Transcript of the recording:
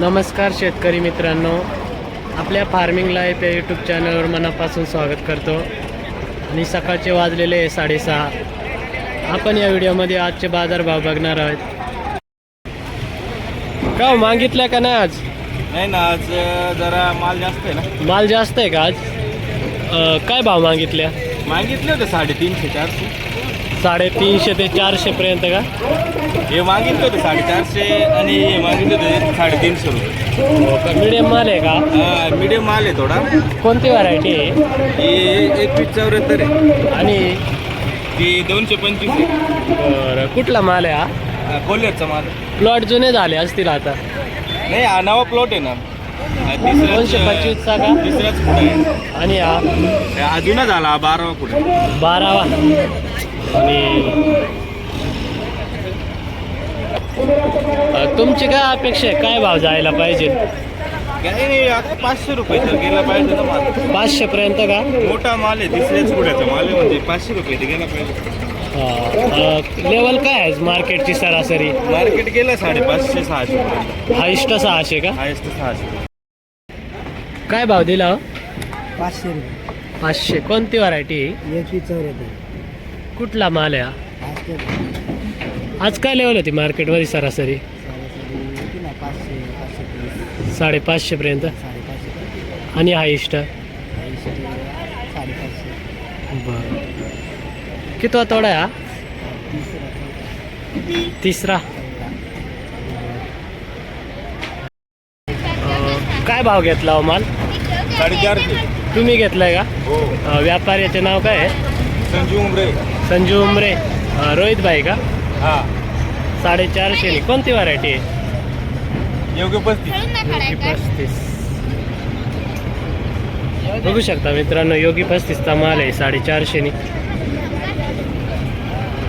नमस्कार शेतकरी मित्रांनो. आपल्या फार्मिंग लाईफ या यूट्यूब चॅनलवर मनापासून स्वागत करतो. आणि सकाळचे वाजलेले आहे साडेसहा. आपण या व्हिडिओमध्ये आजचे बाजारभाव बघणार आहोत. का हो, मागितल्या का नाही आज? नाही ना आज जरा माल जास्त आहे ना. माल जास्त आहे का आज? काय भाव मागितल्या? मागितले होते साडेतीनशे चारशे. साडेतीनशे ते चारशे पर्यंत का? हे मागितले होते साडेचारशे आणि हे मागितले होते साडेतीनशे रुपये. हो मिडियम माल आहे का? मीडियम माल आहे थोडा. कोणती व्हरायटी आहे? हे एकवीस चौऱ्याहत्तर आहे. आणि? ती दोनशे पंचवीस आहे. बरं. कुठला माल आहे हा? अ, कोल्ह्याचा माल प्लॉट जुने झाले असतील आता. नाही हा नवा प्लॉट आहे ना. तिसराच, दोनशे पंचवीसचा का? तिसराच आहे. आणि हा? हा जुना झाला हा बारावा पुढे बारावा. आणि तुमची काय अपेक्षा आहे? काय भाव जायला पाहिजे? काही नाही आता पाचशे रुपये तर गेला पाहिजे ना माल. पाचशे पर्यंत का? मोठा माल आहे तिसऱ्याच पुढ्याचा माल आहे म्हणजे पाचशे रुपये गेला पाहिजे. लेवल काय आहे मार्केटची सरासरी? मार्केट गेलं साडेपाचशे सहाशे. रुपये हायस्ट सहाशे का? हायस्ट सहाशे. काय भाव दिला हो? पाचशे रुपये. पाचशे. कोणती व्हरायटी एकवीस चौऱ्याहत्तर. कुठला माल आहे हा? आज काय लेवल होती मार्केटमध्ये सरासरी? होती ना पाचशे पाचशे तीस साडेपाचशे पर्यंत. साडेपाचशे आणि हायस्ट बरं. कितवा तोडा आहे हा? तिसरा. काय भाव घेतला हो माल? साडेचारशे. तुम्ही घेतलाय का? हो. अं, व्यापाऱ्याचे नाव काय आहे? संजू उमरे. संजू उमरे. रोहित भाई का? हा. साडेचारशे कोणती व्हरायटी आहे? योग्य पस्तीस. योगी पस्तीस. बघू शकता मित्रांनो योगी पस्तीसचा माल आहे साडेचारशेनी